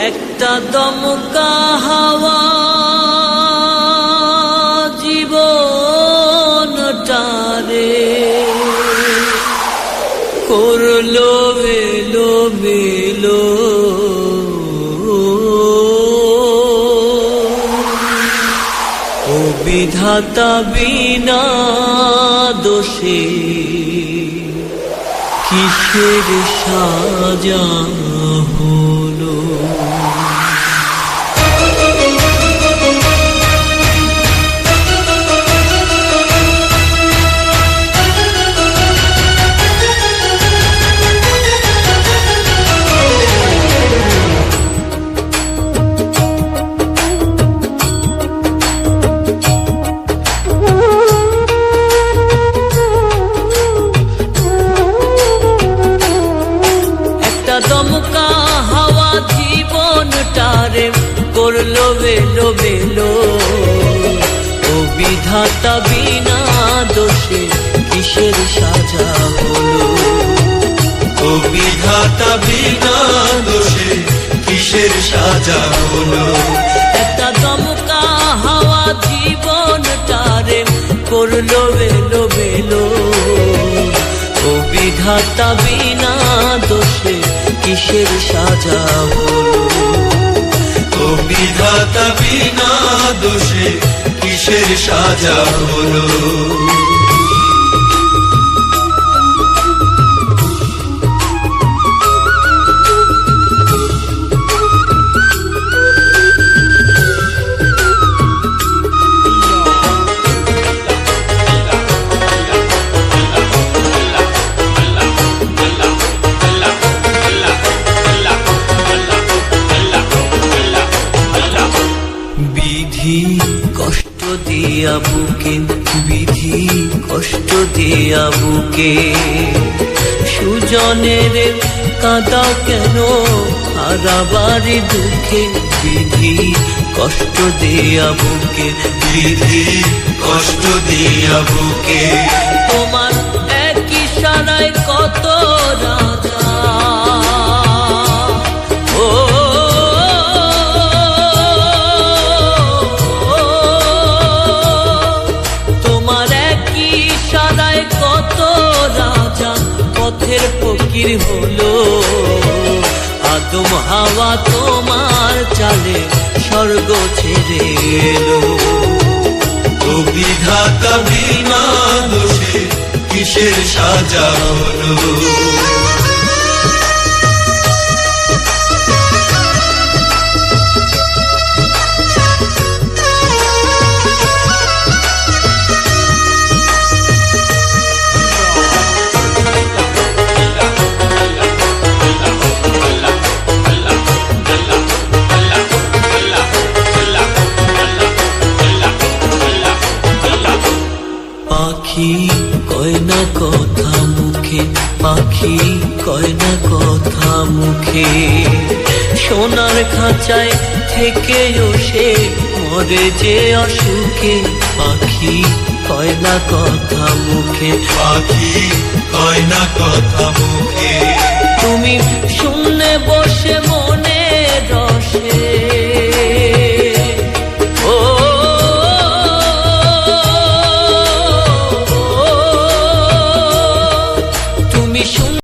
একটা দমকা হাওয়া জীবনটারে করল এলো মেলো ও বিধাতা বিনা দোষে কিসের সাজা হলো? বিধাতা বিনা দোষে কিসের সাজা হলো? ও বিধাতা বিনা দোষে কিসের সাজা হলো? একটা দমকা হাওয়া জীবনটারে করল বেলো বেলো। ও বিধাতা বিনা দোষে কিসের সাজা হলো? ও বিধাতা বিনা দোষে কিসের সাজা হলো। বিধি কষ্ট দিয়া বুকে, বিধি কষ্ট দিয়া বুকে। সুজনের কাঁদাও কেন? হারাবারি দুঃখে বিধি কষ্ট দিয়া বুকে, বিধি কষ্ট দিয়া বুকে। তোমার এক ইশারায় কত ফকির হলো। আদম হাওয়া তোমার চালে স্বর্গ ছেড়ে এলো। বিধাতা বিনা দোষে কিসের সাজা হলো? পাখি, কয় না কথা মুখে, পাখি, কয় না কথা মুখে। সোনার খাঁচায় থেকেও সে মরে যে অসুখে, পাখি, কয় না কথা মুখে। পাখি, কয় না কথা মুখে।